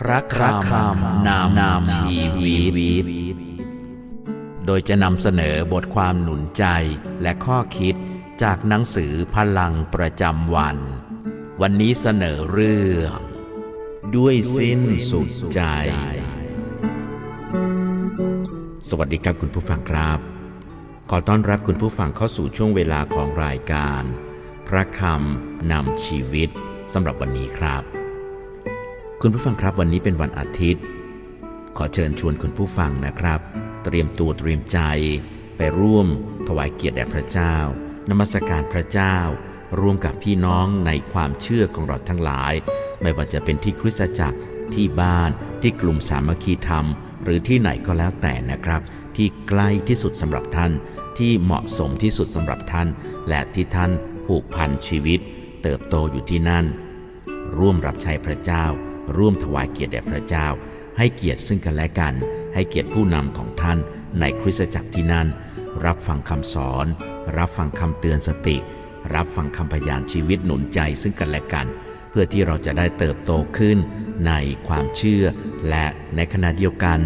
พระคำนำนำชีวิต โดยจะนำเสนอบทความหนุนใจและข้อคิดจากหนังสือพลังประจำวัน วันนี้เสนอเรื่อง ด้วยสิ้นสุดใจ สวัสดีครับคุณผู้ฟังครับ ขอต้อนรับคุณผู้ฟังเข้าสู่ช่วงเวลาของรายการ พระคำนำชีวิตสำหรับวันนี้ครับ คุณผู้ฟังครับวันนี้เป็นวันอาทิตย์ ขอเชิญชวนคุณผู้ฟังนะครับ เตรียมตัวเตรียมใจ ไปร่วม ถวายเกียรติแด่พระเจ้านมัสการพระเจ้า ร่วมกับพี่น้องในความเชื่อของเราทั้งหลาย ไม่ว่าจะเป็นที่คริสตจักรที่บ้านที่กลุ่มสามัคคีธรรม หรือที่ไหนก็แล้วแต่นะครับ ที่ใกล้ที่สุดสำหรับท่าน ที่เหมาะสมที่สุดสำหรับท่าน และที่ท่านผูกพันชีวิต เติบโตอยู่ที่นั่น ร่วมรับใช้พระเจ้า ร่วมถวายเกียรติแด่พระเจ้า ให้เกียรติซึ่งกันและกัน ให้เกียรติผู้นำของท่านในคริสตจักรที่นั่น รับฟังคำสอน รับฟังคำเตือนสติ รับฟังคำพยานชีวิตหนุนใจซึ่งกันและกัน เพื่อที่เราจะได้เติบโตขึ้นในความเชื่อ และในขณะเดียวกัน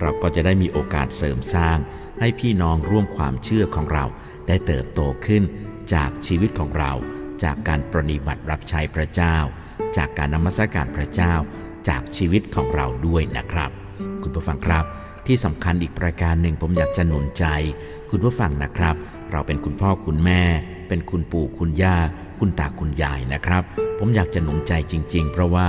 เราก็จะได้มีโอกาสเสริมสร้าง ให้พี่น้องร่วมความเชื่อของเรา ได้เติบโตขึ้นจากชีวิตของเรา จากการปรนิบัติรับใช้พระเจ้า จากการนมัสการพระเจ้าจากชีวิตของเราด้วยนะครับ คุณผู้ฟังครับ ที่สำคัญอีกประการหนึ่งผมอยากจะหนุนใจ คุณผู้ฟังนะครับ เราเป็นคุณพ่อคุณแม่ เป็นคุณปู่คุณย่า คุณตาคุณยายนะครับ ผมอยากจะหนุนใจจริง ๆ เพราะว่า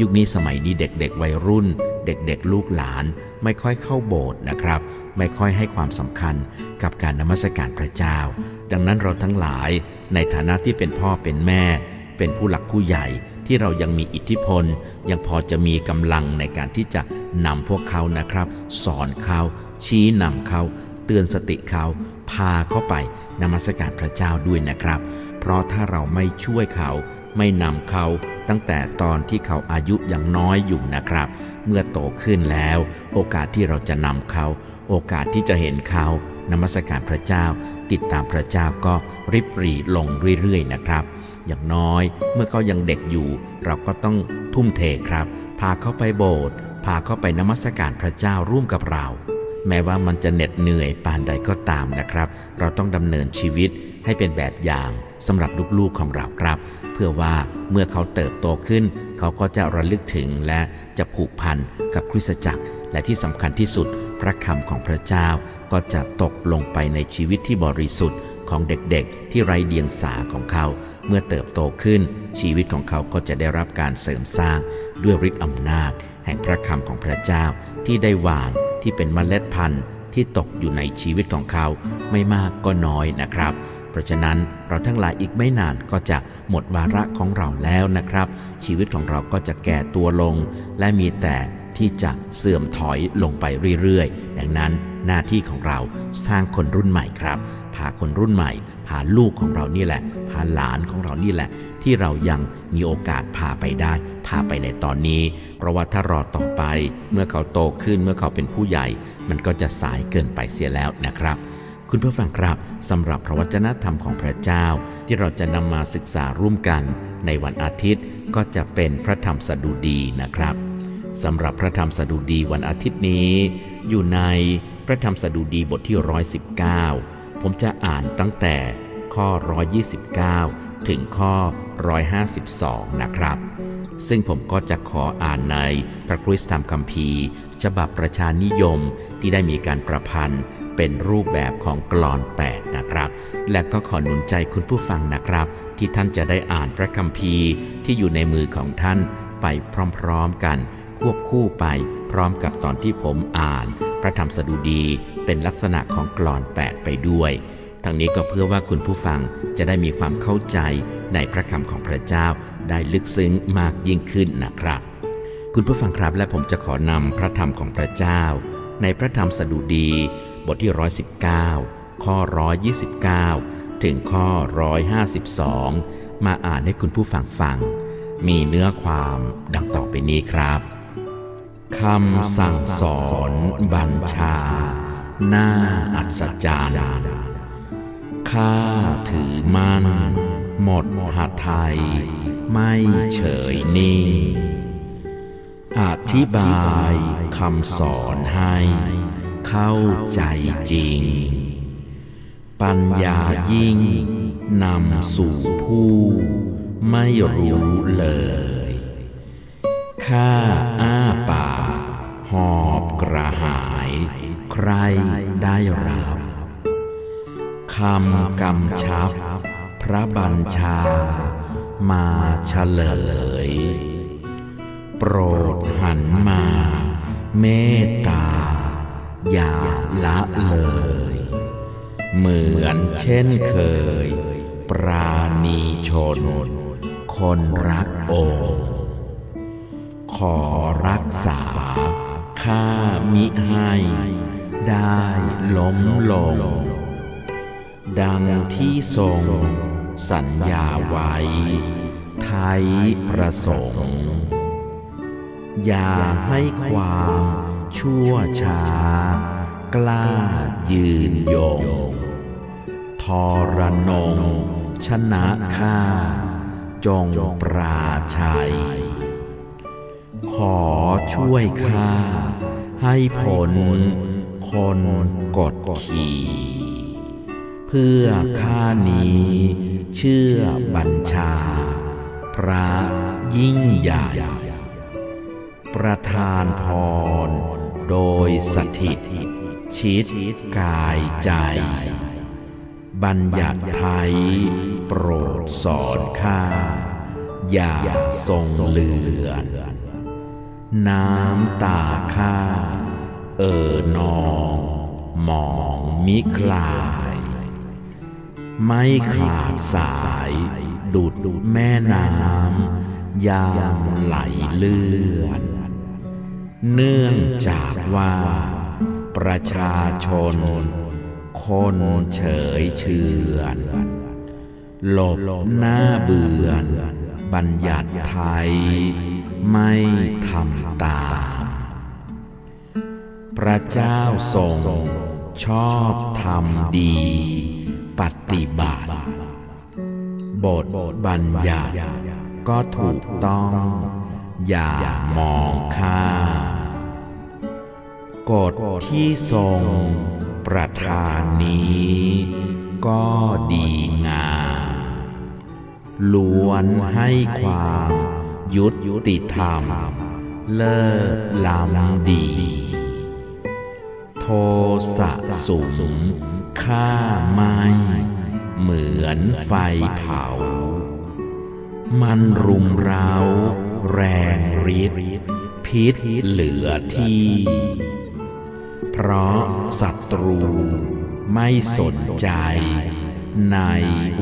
ยุคนี้สมัยนี้เด็ก ๆ วัยรุ่น เด็ก ๆ ลูกหลาน ไม่ค่อยเข้าโบสถ์นะครับ ไม่ค่อยให้ความสำคัญกับการนมัสการพระเจ้า ดังนั้นเราทั้งหลายในฐานะที่เป็นพ่อเป็นแม่ เป็นผู้หลักผู้ใหญ่ ที่เรายังมีอิทธิพล ยังพอจะมีกำลังในการที่จะนำพวกเขานะครับ สอนเขาชี้นำเขาเตือนสติเขาพาเขาไปนมัสการพระเจ้าด้วยนะครับ เพราะถ้าเราไม่ช่วยเขาไม่นำเขาตั้งแต่ตอนที่เขาอายุยังน้อยอยู่นะครับ เมื่อโตขึ้นแล้ว โอกาสที่เราจะนำเขา โอกาสที่จะเห็นเขานมัสการพระเจ้า ติดตามพระเจ้าก็ริบรีลงเรื่อยๆนะครับ อย่างน้อย เมื่อเขายังเด็กอยู่ เราก็ต้องทุ่มเทครับ พาเขาไปโบสถ์พาเขาไปนมัสการพระเจ้าร่วมกับเรา แม้ว่ามันจะเหน็ดเหนื่อยปานใดก็ตามนะครับ เราต้องดำเนินชีวิตให้เป็นแบบอย่างสำหรับลูกๆของเราครับ เพื่อว่าเมื่อเขาเติบโตขึ้น เขาก็จะระลึกถึงและจะผูกพันกับคริสตจักร และที่สำคัญที่สุดพระคำของพระเจ้าก็จะตกลงไปในชีวิตที่บริสุทธิ์ของเด็กๆ ที่ไร้เดียงสาของเขา เมื่อเติบโตขึ้น ชีวิตของเขาก็จะได้รับการเสริมสร้างด้วยฤทธิ์อำนาจ แห่งพระคำของพระเจ้าที่ได้หวานที่เป็นเมล็ดพันธุ์ที่ตกอยู่ในชีวิตของเขาไม่มากก็น้อยนะครับ เพราะฉะนั้นเราทั้งหลายอีกไม่นานก็จะหมดวาระของเราแล้วนะครับ ชีวิตของเราก็จะแก่ตัวลง และมีแต่ที่จะเสื่อมถอยลงไปเรื่อยๆ ดังนั้นหน้าที่ของเราสร้างคนรุ่นใหม่ครับ พาคนรุ่นใหม่ พาลูกของเรานี่แหละ พาหลานของเรานี่แหละ ที่เรายังมีโอกาสพาไปได้ พาไปในตอนนี้ เพราะว่าถ้ารอต่อไป เมื่อเขาโตขึ้นเมื่อเขาเป็นผู้ใหญ่ มันก็จะสายเกินไปเสียแล้วนะครับคุณผู้ฟังครับสำหรับพระวจนะธรรมของพระเจ้า ที่เราจะนำมาศึกษาร่วมกันในวันอาทิตย์ก็จะเป็นพระธรรมสดุดีนะครับสำหรับพระธรรมสดุดีวันอาทิตย์นี้ อยู่ในพระธรรมสดุดีบทที่ 119 ผมจะอ่านตั้งแต่ข้อ 129 ถึงข้อ 152 นะครับ ซึ่งผมก็จะขออ่านในพระคริสตธรรมคัมภีร์ ฉบับประชานิยมที่ได้มีการประพันธ์เป็นรูปแบบของกลอน 8 นะครับ และก็ขอหนุนใจคุณผู้ฟังนะครับ ที่ท่านจะได้อ่านพระคัมภีร์ที่อยู่ในมือของท่านไปพร้อมๆกัน ควบคู่ไปพร้อมกับตอนที่ผมอ่าน พระธรรมสดุดีเป็นลักษณะของกลอน 8 ไปด้วย ทั้งนี้ก็เพื่อว่าคุณผู้ฟังจะได้มีความเข้าใจในพระคำของพระเจ้าได้ลึกซึ้งมากยิ่งขึ้นนะครับคุณคุณผู้ฟังครับและผมจะขอนำพระธรรมของพระเจ้า ในพระธรรมสดุดี บทที่ 119 ข้อ 129 ถึงข้อ 152 มาอ่านให้คุณผู้ฟังฟัง มีเนื้อความดังต่อไปนี้ครับ คำสั่งสอนบัญชา หน้าอัศจรรย์ข้าถือมั่น หมดหไทย ไม่เฉยนิ่ง อธิบายคำสอนให้ เข้าใจจริง ปัญญายิ่งนำสู่ผู้ไม่รู้เลย ข้าอ้าปาก หอบกระหาย ใครได้รับคำกำชับ พระบัญชา มาเฉลย โปรดหันมา เมตตา อย่าละเลย เหมือนเช่นเคย ปราณีชน คนรักองค์ขอรักษา ข้ามิให้ได้ล้มลง ดังที่ทรงสัญญาไว้ ไทยประสงค์ อย่าให้ความชั่วช้า กล้ายืนยง ทรนงชนะข้าจงปราชัย ขอช่วยข้าให้ผลคนกดขี่ เพื่อข้านี้ เชื่อบัญชา พระยิ่งใหญ่ ประทานพร โดยสถิต ชิดกายใจ บัญญัติไทยโปรดสอนข้า อย่าทรงเลือน น้ำตาข้า เอ่อนองหมองมิคลาย ไม่ขาดสายดุดแม่น้ำยามไหลเลื่อน เนื่องจากว่า ประชาชน คนเฉยเชือนหลบหน้าเบือน บัญญัติไทย ไม่ทำตาม พระเจ้าทรงชอบทำดี ปฏิบัติ บทบัญญัติก็ถูกต้อง อย่ามองข้ามกฎที่ทรงประทานนี้ ก็ดีงามล้วนให้ความ ยุติธรรม เลิศล้ำดี โทสะสุมฆ่าไม่เหมือนไฟเผา มันรุมเร้า แรงฤทธิ์พิษเหลือที่ เพราะศัตรูไม่สนใจใน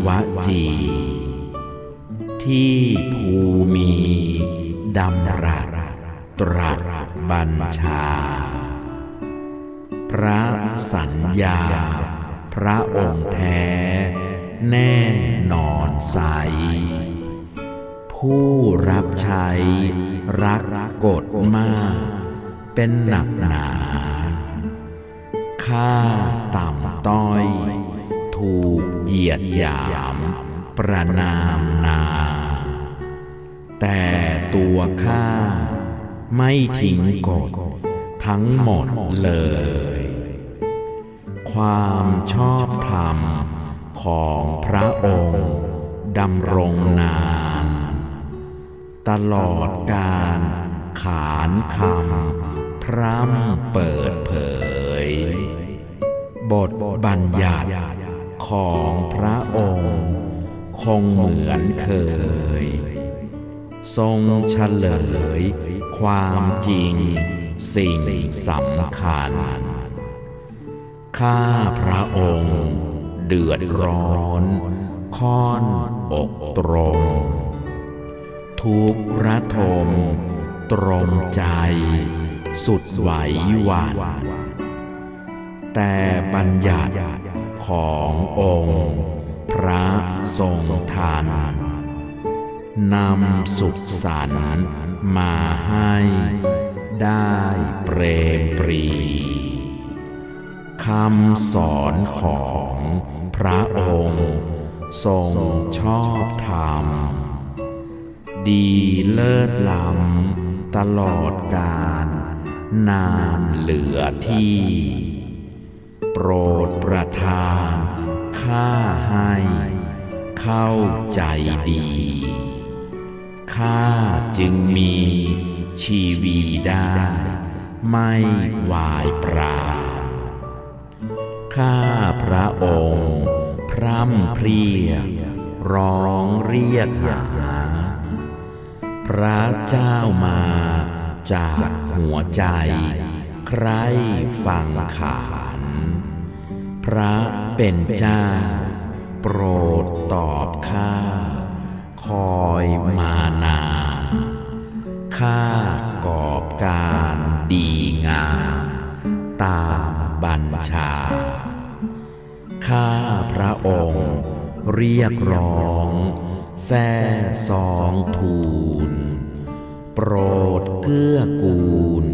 วจี ที่ภูมีดำรัสตรัสบัญชา พระสัญญา พระองค์แท้ แน่นอนใส ผู้รับใช้รักกฎมาก เป็นหนักหนาข้าต่ำต้อย ถูกเหยียดหยาม ประนามนา แต่ตัวข้าไม่ทิ้งกฎทั้งหมดเลย ความชอบธรรมของพระองค์ดำรงนาน ตลอดการขานคำพร่ำเปิดเผย บทบัญญัติของพระองค์ คงเหมือนเคย ทรงเฉลย ความจริง สิ่งสำคัญ ข้าพระองค์ เดือดร้อนค่อนอกตรง ทุกขระทม ตรงใจ สุดไหวหวันแต่บัญญัติขององค์ พระทรงทาน นำสุขสันมาให้ได้เปรมปรีคำสอนของพระองค์ทรงชอบธรรม ดีเลิศล้ำตลอดกาลนานเหลือที่ โปรดประทานข้าให้เข้าใจดี ข้าจึงมีชีวีได้ ไม่วายปราณข้าพระองค์ พร่ำเพรีย ร้องเรียกหา พระเจ้ามาจากหัวใจ ใครฟังขานพระเป็นเจ้า โปรดตอบข้า คอยมานานข้ากอบการดีงามตามบัญชา ข้าพระองค์เรียกร้องแซ่สองทูล โปรดเกื้อกูล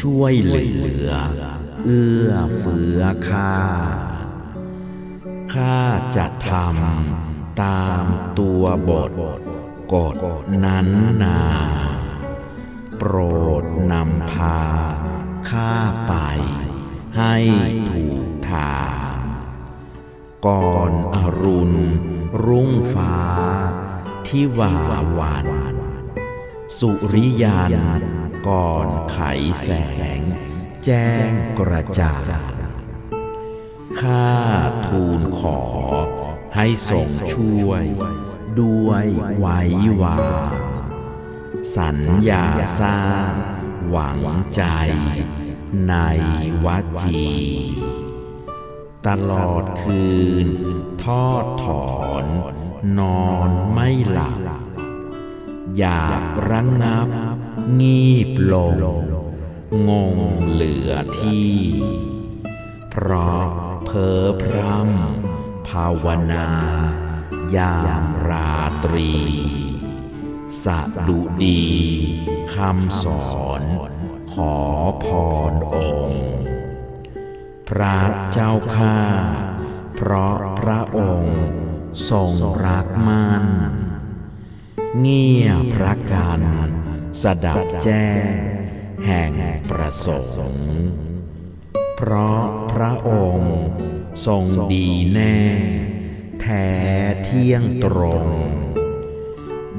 ช่วยเหลือ เอื้อเฟื้อข้า ข้าจะทำ ตามตัวบทกฎนั้นนา โปรดนำพาข้าไป ให้ถูกทางก่อนอรุณรุ่งฟ้าที่ว่าวัน สุริยันก่อนไขแสง แจ้งกระจ่างข้าทูลขอ ให้ทรงช่วย ด้วยไว้วา สัญญาสร้างหวังใจ ในวัจี ตลอดคืน ทอดถอน นอนไม่หลับ อยากระงงับ งีบลง งงเหลือที่ เพราะเพอพรำาวนา ยามราตรี สะดุดีคำสอน ขอพรองค์ พระเจ้าข้าเพราะพระองค์ทรงรักมันเงียบพระกันสดับแจ้ง แห่งประสงค์ เพราะพระองค์ ทรงดีแน่ แท้เที่ยงตรง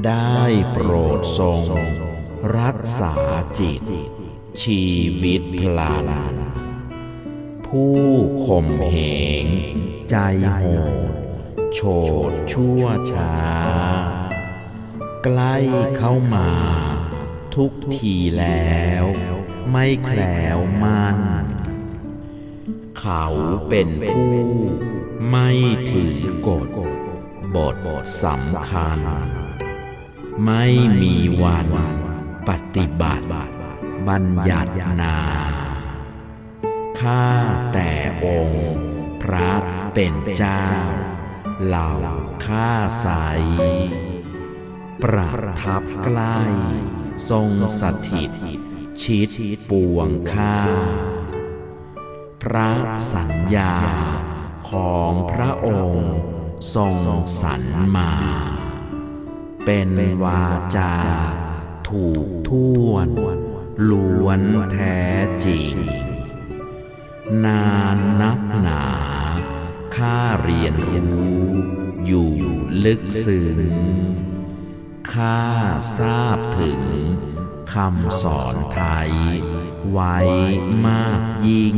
ได้โปรดทรง รักษาจิต ชีวิตพลันผู้ข่มเหง ใจโหด โฉดชั่วช้า ใกล้เข้ามา ทุกทีแล้ว ไม่แคล้วมัน เขาเป็นผู้ไม่ถือกฎบทสำคัญ ไม่มีวันปฏิบัติ บัญญัตินาข้าแต่องค์พระเป็นเจ้า เหล่าข้าใส ประทับใกล้ ทรงสถิต ชิดปวงข้า พระสัญญาของพระองค์ทรงสรรมา เป็นวาจา ถูกท่วนล้วนแท้จริง นานนักหนาข้าเรียนรู้อยู่ลึกซึ้งข้าทราบถึงคำสอนไทยไว้มากยิ่ง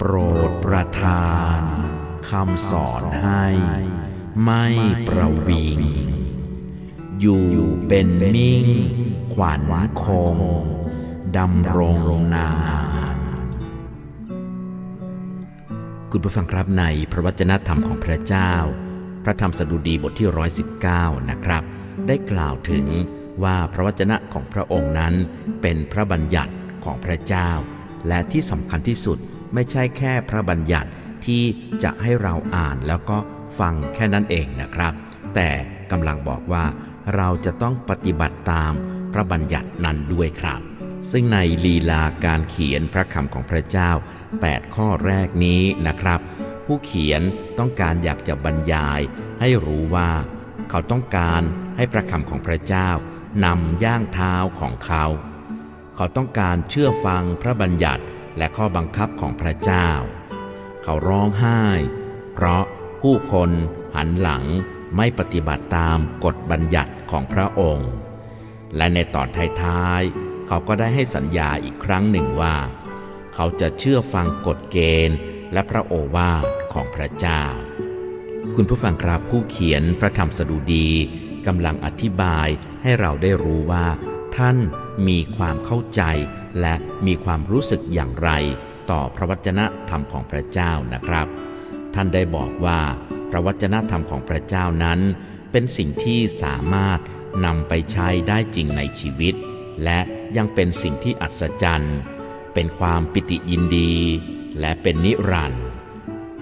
โปรดประทานคำสอนให้ ไม่ประวิง อยู่เป็นมิ่ง ขวัญคงดำรงนาน คุณผู้ฟังครับในพระวจนะธรรมของพระเจ้า พระธรรมสดุดีบทที่ 119 นะครับ ได้กล่าวถึงว่าพระวจนะของพระองค์นั้นเป็นพระบัญญัติของพระเจ้า และที่สำคัญที่สุด ไม่ใช่แค่พระบัญญัติที่จะให้เราอ่านแล้วก็ฟังแค่นั้นเองนะครับ แต่กำลังบอกว่าเราจะต้องปฏิบัติตามพระบัญญัตินั้นด้วยครับ ซึ่งในลีลาการเขียนพระคำของพระเจ้า 8 ข้อแรกนี้นะครับ ผู้เขียนต้องการอยากจะบรรยายให้รู้ว่า เขาต้องการให้พระคำของพระเจ้านำย่างเท้าของเขา เขาต้องการเชื่อฟังพระบัญญัติ และข้อบังคับของพระเจ้า เขาร้องไห้ เพราะผู้คนหันหลังไม่ปฏิบัติตามกฎบัญญัติของพระองค์ และในตอนท้ายๆเขาก็ได้ให้สัญญาอีกครั้งหนึ่งว่า เขาจะเชื่อฟังกฎเกณฑ์และพระโอวาทของพระเจ้า คุณผู้ฟังครับผู้เขียนพระธรรมสดุดีกำลังอธิบายให้เราได้รู้ว่า ท่านมีความเข้าใจ และมีความรู้สึกอย่างไร ต่อพระวจนะธรรมของพระเจ้านะครับ ท่านได้บอกว่าพระวจนะธรรมของพระเจ้านั้น เป็นสิ่งที่สามารถนำไปใช้ได้จริงในชีวิต และยังเป็นสิ่งที่อัศจรรย์ เป็นความปิติยินดี และเป็นนิรันดร์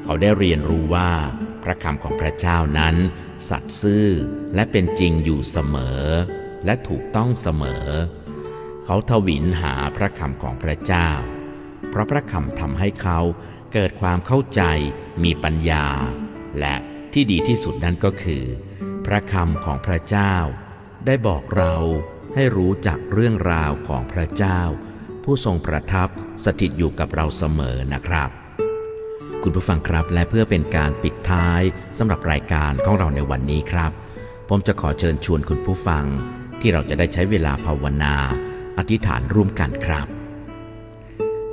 เขาได้เรียนรู้ว่า พระคำของพระเจ้านั้น สัตย์ซื่อและเป็นจริงอยู่เสมอ และถูกต้องเสมอ เขาทวินหาพระคำของพระเจ้า เพราะพระคำทำให้เขาเกิดความเข้าใจ มีปัญญา และที่ดีที่สุดนั้นก็คือ พระคำของพระเจ้า ได้บอกเราให้รู้จักเรื่องราวของพระเจ้า ผู้ทรงประทับสถิตอยู่กับเราเสมอนะครับคุณผู้ฟังครับและเพื่อเป็นการปิดท้ายสำหรับรายการของเราในวันนี้ครับ ผมจะขอเชิญชวนคุณผู้ฟังที่เราจะได้ใช้เวลาภาวนา อธิษฐานร่วมกันครับ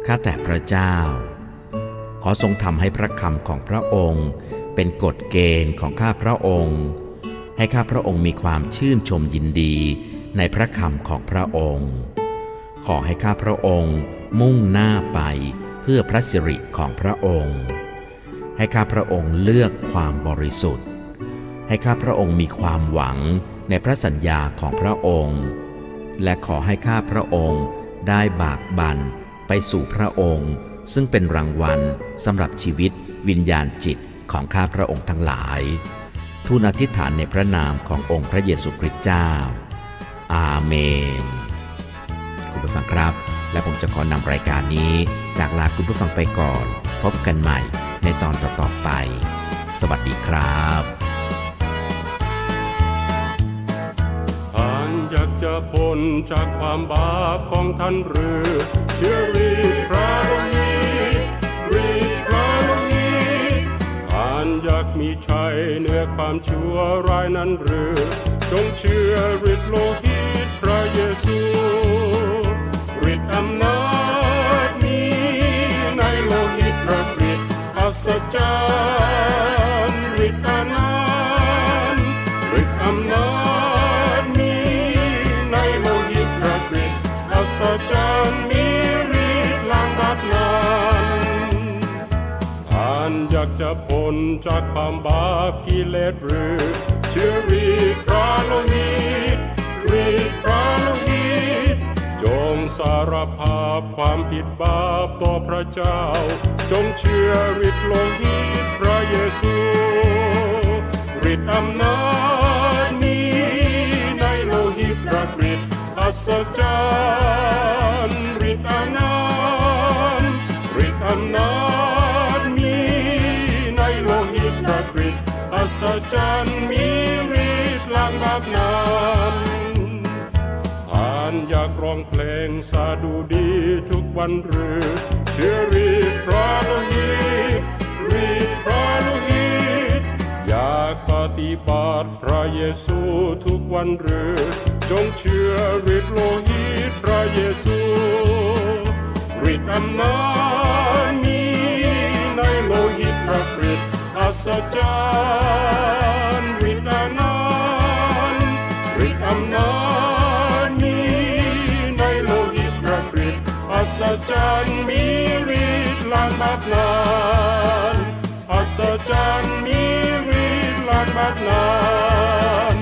ข้าแต่พระเจ้า ขอทรงทำให้พระคำของพระองค์ เป็นกฎเกณฑ์ของข้าพระองค์ ให้ข้าพระองค์มีความชื่นชมยินดีในพระคำของพระองค์ ขอให้ข้าพระองค์มุ่งหน้าไปเพื่อพระสิริของพระองค์ ให้ข้าพระองค์เลือกความบริสุทธิ์ ให้ข้าพระองค์มีความหวังในพระสัญญาของพระองค์ และขอให้ข้าพระองค์ได้บากบันไปสู่พระองค์ ซึ่งเป็นรางวัลสำหรับชีวิตวิญญาณจิตของข้าพระองค์ทั้งหลาย ทูลอธิษฐานในพระนามขององค์พระเยซูคริสต์เจ้า อาเมน คุณผู้ฟังครับ และผมจะขอนำรายการนี้จากลาคุณผู้ฟังไปก่อน พบกันใหม่ในตอนต่อๆไป สวัสดีครับ จากความบาปของท่านหรือเชื่อรีดพระโลหิตรีดพระโลหิตท่านอยากมีชัยเหนือความชั่วร้ายนั้นหรือ จงเชื่อฤทธิ์โลหิตพระเยซูฤทธิ์อำนาจมีในโลหิตพระกฤษอัศจรรย์ จะพ้นจากความบาปกิเลสหรือเชื่อฤทธิ์พระโลหิตฤทธิ์พระโลหิตจงสารภาพความผิดบาปต่อพระเจ้า จงเชื่อฤทธิ์โลหิตพระเยซูฤทธิ์อำนาจมีในโลหิตพระกฤษอัศจรรย์ฤทธิ์อานัน ศจรรย์มีฤทธิ์ล้างบาปนั้นท่านอยากร้องเพลงสาดูดีทุกวันหรือเชื่อรีดพระโลหิตรีดพระโลหิตอยากปฏิบัติพระเยซูทุกวันหรือ จงเชื่อฤทธิ์โลหิตพระเยซูฤทธิ์อำนาจ ศจรรย์ทนันต์ฤทธิ์อำนาจมีในโลหิตพระกฤษสต์อัศจรรย์มีฤทธิ์ล้างบาปนานอัศจรรย์มีฤทธิ์ล้างบาปนาน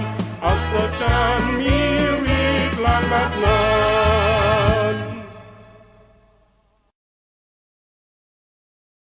อัศจรรย์มีฤทธิ์ล้างบาปนาน